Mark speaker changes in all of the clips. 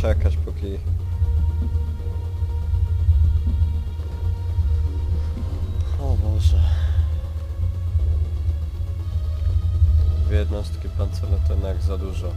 Speaker 1: czekać póki... O Boże... Dwie jednostki pancerne to jednak za dużo.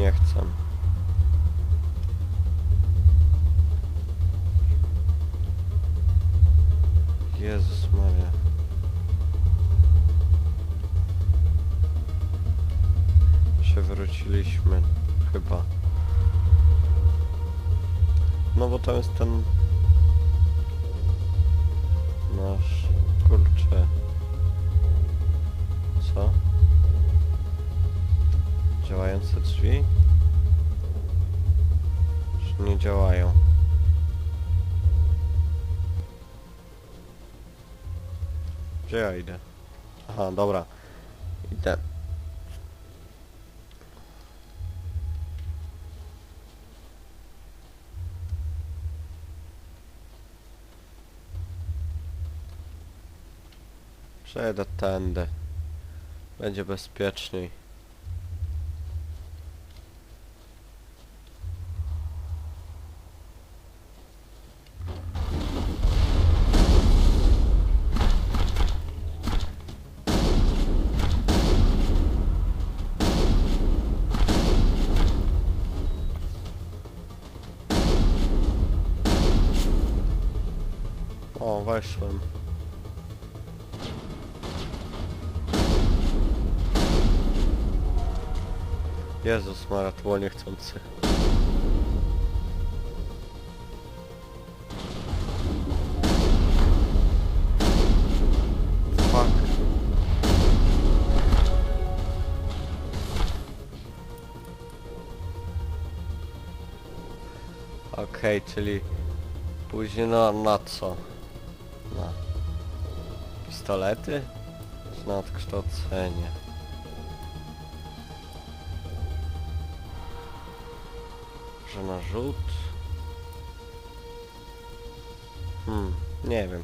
Speaker 1: nie chcę. Jezus Maria. Się wróciliśmy chyba. No bo tam jest ten nasz Działające drzwi? Czy nie działają? Gdzie ja idę? Aha, dobra. Idę. Przejdę tędy. Będzie bezpieczniej. Weszłem. Jezus Mara, to było niechcący. Fuck. Okej, czyli później na, na co? Pistolety? Czy na odkształcenie? Że na rzut? Hmm, nie wiem.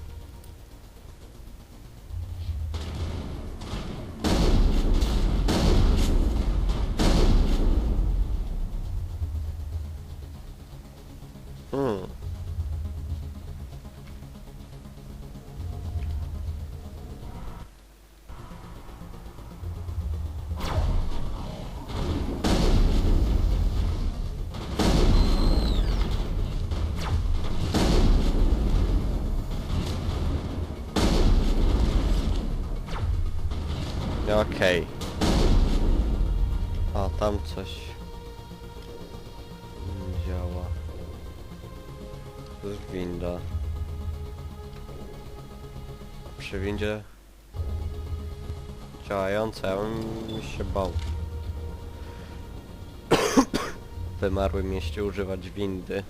Speaker 1: Okej. A tam coś nie działa. To jest winda. Przy windzie działająca, ja bym się bał. W wymarłym mieście używać windy.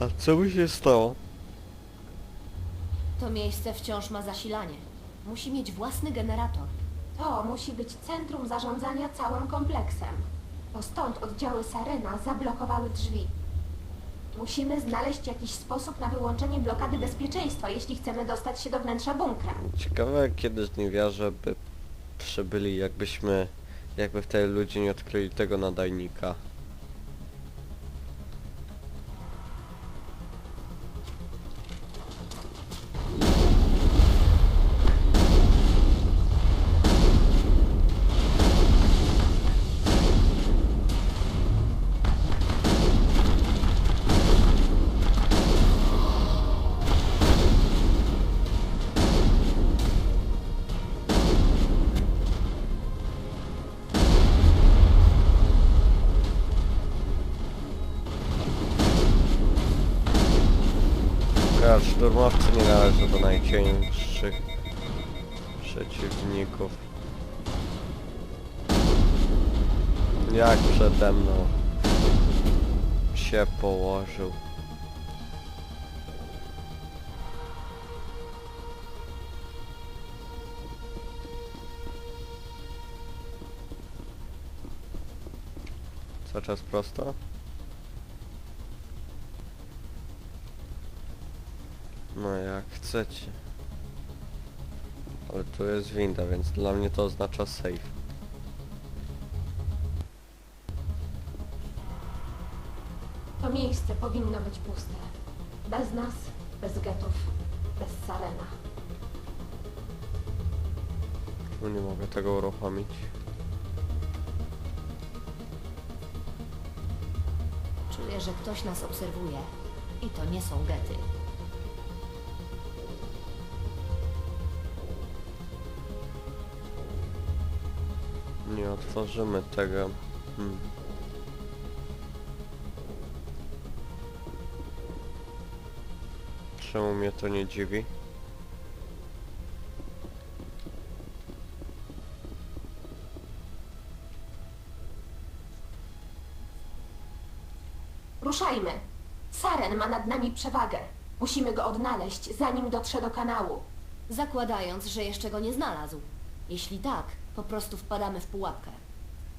Speaker 1: A co by się stało?
Speaker 2: To miejsce wciąż ma zasilanie. Musi mieć własny generator.
Speaker 3: To musi być centrum zarządzania całym kompleksem. To stąd oddziały Sarena zablokowały drzwi. Musimy znaleźć jakiś sposób na wyłączenie blokady bezpieczeństwa, jeśli chcemy dostać się do wnętrza bunkra.
Speaker 1: Ciekawe kiedy żniwiarze by przybyli, jakbyśmy, jakby wtedy ludzie nie odkryli tego nadajnika. Najcięższych przeciwników. Jak przede mną się położył. Cały czas prosto? Chcecie. Ale tu jest winda, więc dla mnie to oznacza safe.
Speaker 3: To miejsce powinno być puste. Bez nas, bez getów, bez Sarena.
Speaker 1: Nie mogę tego uruchomić.
Speaker 2: Czuję, że ktoś nas obserwuje. I to nie są gety.
Speaker 1: Otworzymy tego. Hmm. Czemu mnie to nie dziwi?
Speaker 3: Ruszajmy! Saren ma nad nami przewagę. Musimy go odnaleźć, zanim dotrze do kanału.
Speaker 2: Zakładając, że jeszcze go nie znalazł. Jeśli tak, po prostu wpadamy w pułapkę.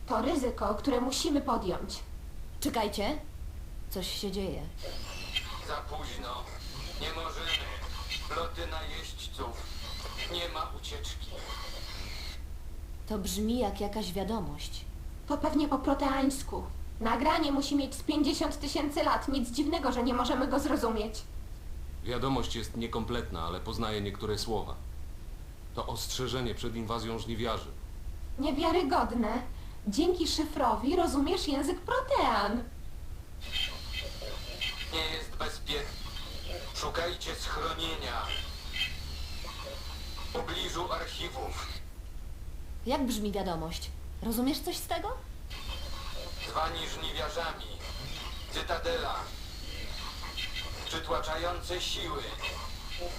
Speaker 3: To ryzyko, które musimy podjąć.
Speaker 2: Czekajcie. Coś się dzieje.
Speaker 4: Za późno. Nie możemy. Loty najeźdźców. Nie ma ucieczki.
Speaker 2: To brzmi jak jakaś wiadomość.
Speaker 3: To pewnie po proteańsku. Nagranie musi mieć z 50 tysięcy lat. Nic dziwnego, że nie możemy go zrozumieć.
Speaker 5: Wiadomość jest niekompletna, ale poznaję niektóre słowa. To ostrzeżenie przed inwazją żniwiarzy.
Speaker 3: Niewiarygodne. Dzięki szyfrowi rozumiesz język protean.
Speaker 4: Nie jest bezpiecznie. Szukajcie schronienia. W pobliżu archiwów.
Speaker 2: Jak brzmi wiadomość? Rozumiesz coś z tego?
Speaker 4: Zwani żniwiarzami. Cytadela. Przytłaczające siły.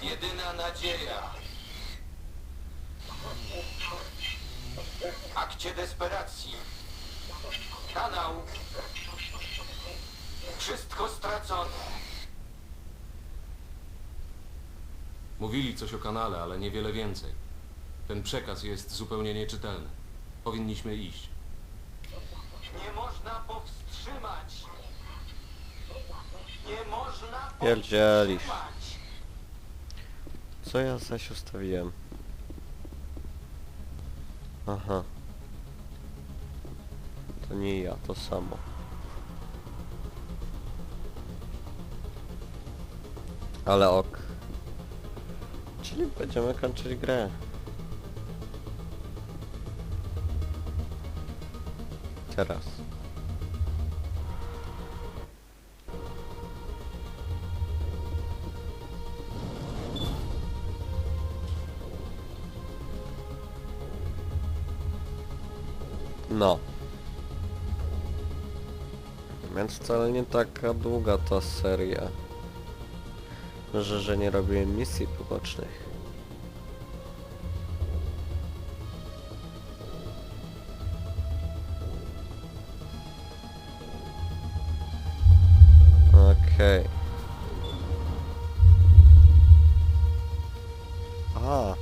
Speaker 4: Jedyna nadzieja. Akcie desperacji. Kanał. Wszystko stracone.
Speaker 5: Mówili coś o kanale, ale niewiele więcej. Ten przekaz jest zupełnie nieczytelny. Powinniśmy iść.
Speaker 4: Nie można powstrzymać. Nie można
Speaker 1: Pierdzielisz.
Speaker 4: powstrzymać.
Speaker 1: Co ja zaś ustawiłem? Aha. To nie ja, to samo. Ale ok. Czyli będziemy kończyć grę. Teraz. No. Więc wcale nie taka długa ta seria. Że, że nie robiłem misji pobocznych. Okej. A,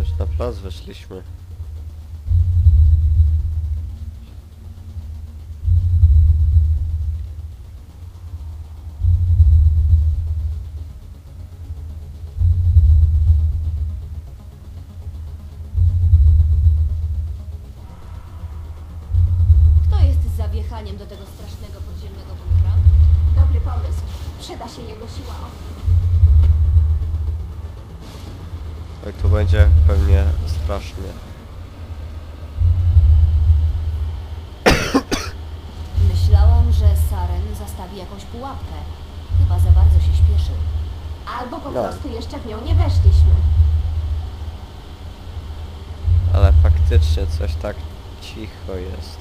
Speaker 1: Już na plac weszliśmy. Strasznie.
Speaker 2: Myślałam, że Saren zastawi jakąś pułapkę. Chyba za bardzo się śpieszył.
Speaker 3: Albo po
Speaker 1: No.
Speaker 3: prostu jeszcze w nią nie weszliśmy.
Speaker 1: Ale faktycznie coś tak cicho jest.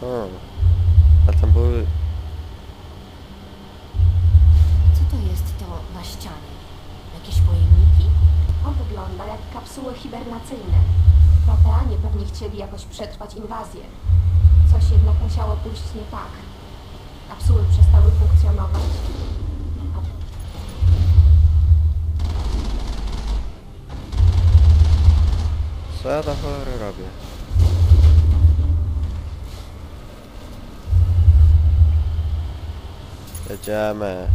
Speaker 1: Hmm. A tam były...
Speaker 2: Co to jest to na ścianie? Jakieś pojemniki?
Speaker 3: On wygląda jak kapsuły hibernacyjne. Proteanie pewnie chcieli jakoś przetrwać inwazję. Coś jednak musiało pójść nie tak. Kapsuły przestały funkcjonować.
Speaker 1: Co ja do cholery robię? Jedziemy.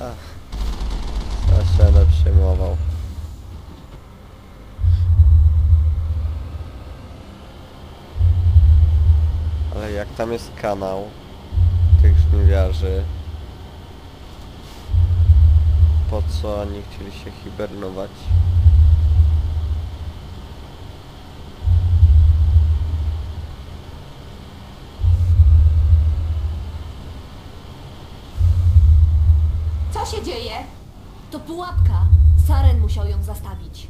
Speaker 1: Co? Co się będę przejmował? Ale jak tam jest kanał tych żniwiarzy, po co oni chcieli się hibernować?
Speaker 3: Co się dzieje?
Speaker 2: To pułapka! Saren musiał ją zastawić.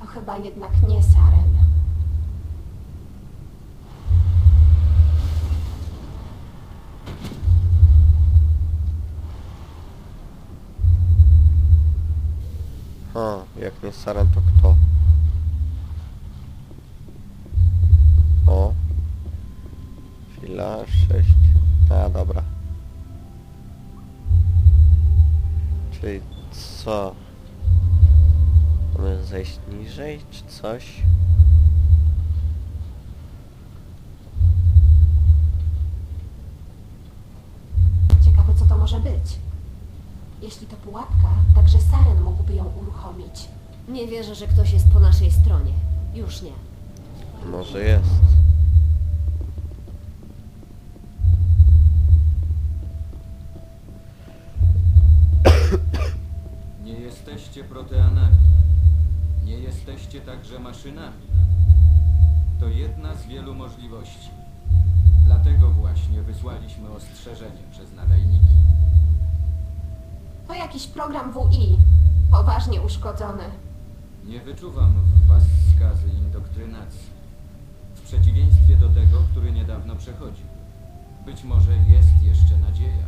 Speaker 3: To chyba jednak nie Saren.
Speaker 1: Jak nie Saren, to kto? O. Chwila, 6. A, dobra. Czyli co? Mamy zejść niżej, czy coś?
Speaker 3: Ciekawe, co to może być. Jeśli to pułapka, także Saren mógłby ją uruchomić.
Speaker 2: Nie wierzę, że ktoś jest po naszej stronie. Już nie.
Speaker 1: Może jest.
Speaker 4: Nie jesteście proteanami. Nie jesteście także maszynami. To jedna z wielu możliwości. Dlatego właśnie wysłaliśmy ostrzeżenie przez nadajniki.
Speaker 3: To jakiś program WI. Poważnie uszkodzony.
Speaker 4: Nie wyczuwam w was skazy indoktrynacji. W przeciwieństwie do tego, który niedawno przechodził. Być może jest jeszcze nadzieja.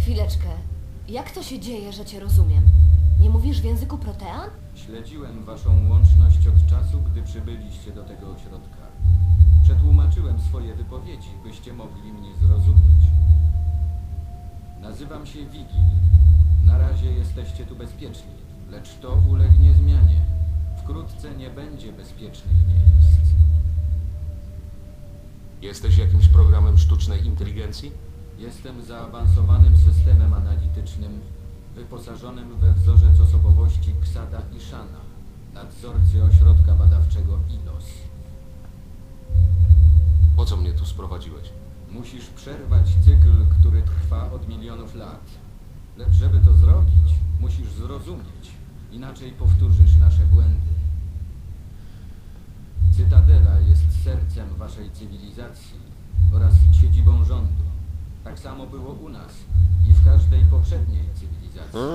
Speaker 2: Chwileczkę. Jak to się dzieje, że cię rozumiem? Nie mówisz w języku protean?
Speaker 4: Śledziłem waszą łączność od czasu, gdy przybyliście do tego ośrodka. Przetłumaczyłem swoje wypowiedzi, byście mogli mnie zrozumieć. Nazywam się Wigil. Na razie jesteście tu bezpieczni, lecz to ulegnie zmianie. Wkrótce nie będzie bezpiecznych miejsc.
Speaker 5: Jesteś jakimś programem sztucznej inteligencji?
Speaker 4: Jestem zaawansowanym systemem analitycznym wyposażonym we wzorzec osobowości Ksada Ishana, nadzorcy ośrodka badawczego ILOS.
Speaker 5: Po co mnie tu sprowadziłeś?
Speaker 4: Musisz przerwać cykl, który trwa od milionów lat. Lecz żeby to zrobić, musisz zrozumieć, inaczej powtórzysz nasze błędy. Cytadela jest sercem waszej cywilizacji oraz siedzibą rządu. Tak samo było u nas i w każdej poprzedniej cywilizacji.